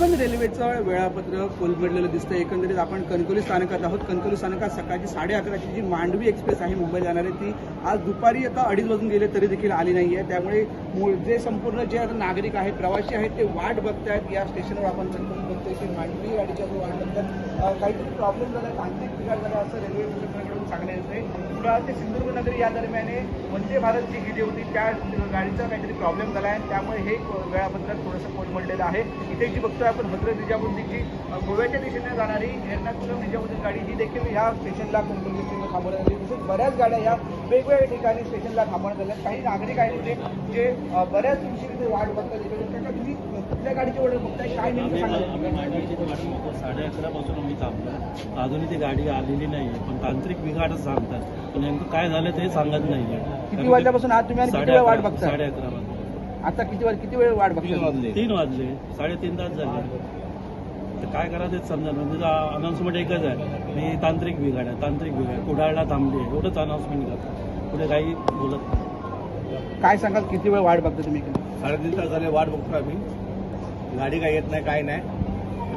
कोकण रेल्वेचं वेळापत्रक कोलमडलेलं दिसतं एकंदरीत आपण कणकवली स्थानकात आहोत. कणकवली स्थानकात सकाळची साडे अकराची जी मांडवी एक्सप्रेस आहे मुंबई जाणारी ती आज दुपारी आता अडीच वाजून गेले तरी देखील आली नाही आहे त्यामुळे मूळ जे संपूर्ण जे आता नागरिक आहेत प्रवासी आहेत ते वाट बघतायत. या स्टेशनवर आपण बघतोय की मांडवी गाडीच्या वाट बघतात काहीतरी प्रॉब्लेम झाला तांत्रिक बिघाड झाला असं रेल्वे सांगण्यात येतंय कुडाळ ते सिंधुदुर्ग नगरी या दरम्यान वंदे भारत जी गेली होती त्या गाडीचा काहीतरी प्रॉब्लेम झाला आहे त्यामुळे हे वेळापत्रक थोडंसं कोलमडलेलं आहे. इथे जी बघतोय आपण जी अ, गोव्याच्या दिशेने जाणारी एर्नाकुलम निजामुद्दीन गाडी ही देखील ह्या स्टेशनला कोणकोणत्या स्टेशनला थांबवण्यात आली. तसेच बऱ्याच गाड्या या वेगवेगळ्या ठिकाणी स्टेशनला थांबवण्यात आल्या. काही नागरिक आहेत जे अ, बऱ्याच दिवशी इथे वाट बघतात त्याच्या तुम्ही कुठल्या गाडीची वाट बघताय? काय नेमकं आम्ही सांगा साडे अकरापासून आम्ही थांबलो. अजूनही ती गाडी आलेली नाही आहे पण तांत्रिक बिघाडच सांगतात. पण नेमकं काय झालं ते सांगत नाही किती वाजल्यापासून आज तुम्ही आणि किती वेळ वाट बघताय? साडे अकरा वाजता. आता किती वेळ किती वेळ वाट वाजले. तीन वाजले. साडेतीन तास झाले. तर काय करायचं तेच समजा म्हणजे अनाऊन्समेंट एकच आहे. मी तांत्रिक बिघाड आहे तांत्रिक बिघाड कुडाळला थांबली आहे. एवढंच अनाऊन्समेंट करतो. पुढे काही बोलत नाही. काय सांगाल? किती वेळ वाट बघता तुम्ही? साडेतीन तास झाले वाट बघतो आम्ही. गाडी काही येत नाही काय नाही.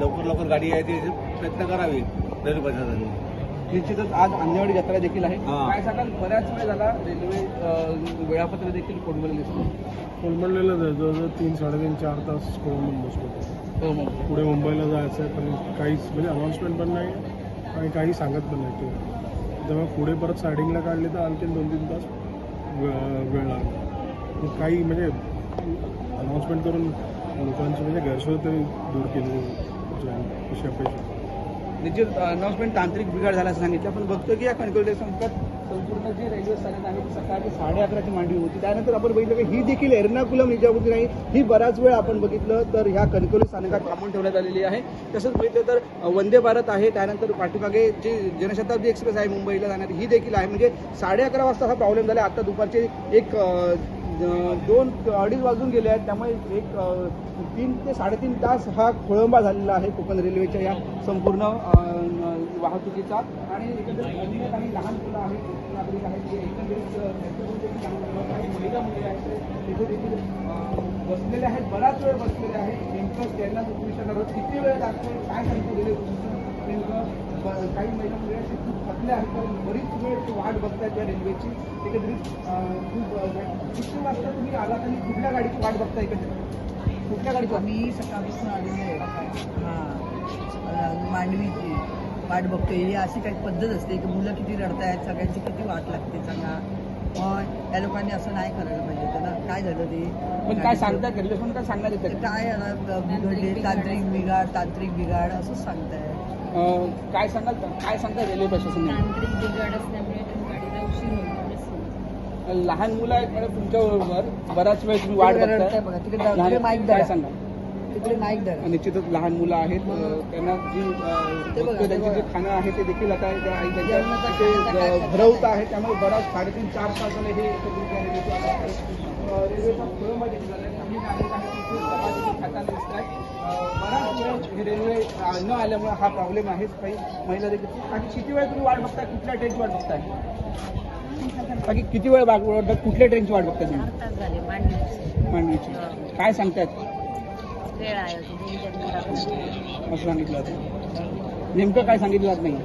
लवकर लवकर गाडी यायची प्रयत्न करावी. रेल्वे प्रशासनाने निश्चितच आज अंजवाडी जत्रा देखील आहे. हा. काय सांगाल? बऱ्याच वेळ झाला रेल्वे वेळापत्र देखील कोलमडलेलं दिसतं. कोलमडलेलं आहे जवळजवळ तीन साडेतीन चार तास कोलमडून बसलो हो मग पुढे मुंबईला जायचं आहे पण काहीच म्हणजे अनाऊन्समेंट पण नाही आणि काही सांगत पण नाही ते. जेव्हा पुढे परत सायडिंगला काढले तर आणखी दोन तीन तास वे- वेळ लागला. काही म्हणजे अनाऊन्समेंट करून लोकांची म्हणजे गैरसोय तरी दूर केली जाईल अशी अपेक्षा. जे अनाऊन्समेंट तांत्रिक बिघाड झाला असं सांगितलं आपण बघतो की या कणकवली संस्थात संपूर्ण जे रेल्वे स्थानक आहे ती सकाळची साडे अकराची मांडवी होती. त्यानंतर आपण बघितलं की ही देखील एर्नाकुलम निजामुद्दीन नाही ही बराच वेळ आपण बघितलं तर ह्या कणकवली स्थानकात थांबून ठेवण्यात आलेली आहे. तसंच बघितलं तर वंदे भारत आहे त्यानंतर पाठीमागे जी जनशताब्दी एक्सप्रेस आहे मुंबईला जाणारी ही देखील आहे. म्हणजे साडे अकरा वाजता हा प्रॉब्लेम झाला. आता दुपारचे एक दोन अडीच वाजून गेले आहेत. त्यामुळे एक तीन ते साडेतीन तास हा खोळंबा झालेला आहे कोकण रेल्वेच्या या संपूर्ण वाहतुकीचा. आणि एकंदरीत काही लहान मुलं आहेत नागरिक आहेत जे एकंदरीत महिला मुली आहेत. तिथे देखील बसलेले आहेत. बराच वेळ बसलेले आहेत. नेमकं त्यांना विचारणार किती वेळ लागतो काय सांगतो गेले नेमकं? काही महिला आहेत ते खूप थकल्या आहेत कारण बरीच वेळ ते वाट बघतायत या रेल्वेची. एकंदरीत अ, खूप किती वाजता तुम्ही आलात आणि कुठल्या गाडीची वाट बघताय एकंदरीत? कुठल्या गाडीची? आम्ही सकाळपासून आलेलो आहे. हां. मांडवीची वाट बघतोय. ही अशी काही पद्धत असते की मुलं किती रडतायत सगळ्यांची किती वाट लागते सांगा. मग या लोकांनी असं नाही करायला पाहिजे. होतं ना काय झालं ते? पण काय सांगताय रेल्वे काय येतं काय तांत्रिक बिघाड. तांत्रिक बिघाड असंच सांगताय काय सांगाल? काय सांगताय रेल्वे प्रशासन तांत्रिक बिघाड असल्यामुळे गाडीला उशीर होईल लहान मुलं आहेत म्हणजे तुमच्या बरोबर बराच वेळ तुम्ही वाट बघताय. काय धरा. तिकडे माईक धरा निश्चितच लहान मुलं आहेत त्यांना जी त्यांची जी. खाणं आहे ते देखील आता भरवत. आहे. त्यामुळे बराच साडेतीन चार तास झाले हे रेल्वेचे खोळंबा. काही नागरिक आहेत खाताना दिसत हे रेल्वे न आल्यामुळे हा प्रॉब्लेम आहे. काही महिला देखील बाकी किती वेळ तुम्ही वाट बघताय? कुठल्या ट्रेनची वाट बघताय? बाकी किती वेळ वाट बघताय? कुठल्या ट्रेनची वाट बघताय तुम्ही? तास झाले मांडवी मांडवीची काय सांगतायत वेळ आहे होती दोन चार मिनिटात असं सांगितलं होतं. नेमकं काय सांगितलं जात नाही.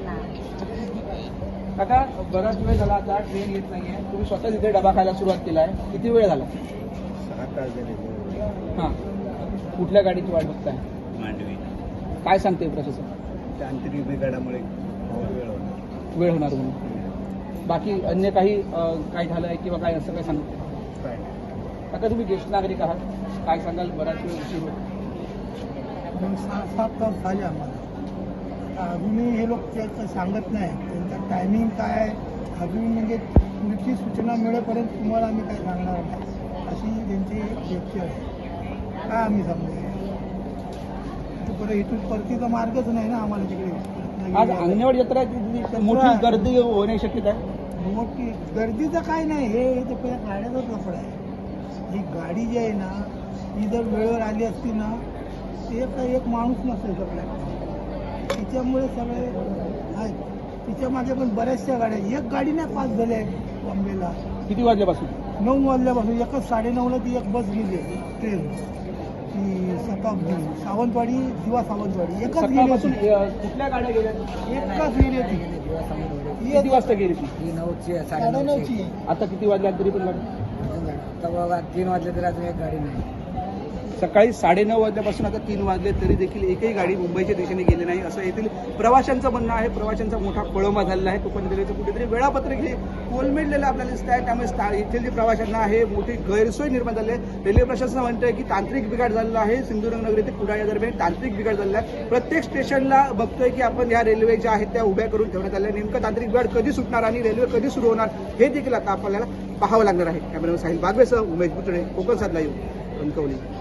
काका बराच वेळ झाला आता ट्रेन येत नाहीये. तुम्ही स्वतः तिथे डबा खायला सुरुवात केला आहे किती वेळ झाला? सहा तास झाले. हां. कुठल्या गाडीची वाट बघताय? मांडवी. काय सांगते प्रशासन? तांत्रिक बिघाडामुळे वेळ होणार. वेळ होणार म्हणून. बाकी अन्य काही काय झालं आहे किंवा काय असं काय सांग काय? काका तुम्ही ज्येष्ठ नागरिक आहात. काय सांगाल? बराच वेळ उशीर होतो. मग सहा सात तास झाले आम्हाला. अजूनही हे लोक त्याचं सांगत नाही त्यांचं टायमिंग काय आहे? अजून म्हणजे पुढची सूचना मिळेपर्यंत तुम्हाला आम्ही काय सांगणार नाही अशी त्यांची व्यक्ती आहे. काय आम्ही समजा परत इथून परतीचा मार्गच नाही ना आम्हाला तिकडे. आज अंगणवाडी जत्रा ती- ती मोठी गर्दी होण्याची शक्यता आहे मोठी गर्दीचं काय नाही. हे ते पहिल्या गाड्याचाच लफडा आहे. ही गाडी जी आहे ना ही जर वेळेवर आली असती ना ते एक एक माणूस नसेल आपल्या तिच्यामुळे सगळे आहेत. तिच्यामागे पण बऱ्याचशा गाड्या. एक गाडी नाही पास झाल्या आहेत बॉम्बेला. किती वाजल्यापासून? नऊ वाजल्यापासून. एकच साडेनऊला ती एक बस गेली. आहे ट्रेन. ती शताब्दी. सावंतवाडी दिवा सावंतवाडी. एकच गेली होती. कुठल्या गाड्या गेल्या? एकच गेली होती. किती वाजता गेली ती नऊची साडेनऊची. आता किती वाजल्या तरी पण गाडी? तीन वाजले तरी अजून एक गाडी नाही. सकाळी साडेनऊ वाजल्यापासून आता तीन वाजले तरी देखील एकही गाडी मुंबईच्या दिशेने गेली नाही असं येथील प्रवाशांचं म्हणणं आहे. प्रवाशांचा मोठा खोळंबा झालेला आहे. कोकण रेल्वेचं कुठेतरी वेळापत्रक हे कोलमेडलेलं आपल्याला दिसत आहे त्यामुळे स्था- येथील जे प्रवाशांना आहे मोठी गैरसोय निर्माण झाली आहे. रेल्वे प्रशासन म्हणतंय की तांत्रिक बिघाड झालेला आहे. सिंधुदुर्ग नगरी ते कुडाळ या दरम्यान तांत्रिक बिघाड झालेला आहे. प्रत्येक स्टेशनला बघतोय की आपण या रेल्वे ज्या आहेत त्या उभ्या करून ठेवण्यात आल्या नेमकं तांत्रिक बिघाड कधी सुटणार आणि रेल्वे कधी सुरू होणार हे देखील आता आपल्याला पाहावं लागणार आहे. कॅमेरामॅन साहिल बागवेसह उमेश बुतडे कोकण साधला येऊ कणकवली.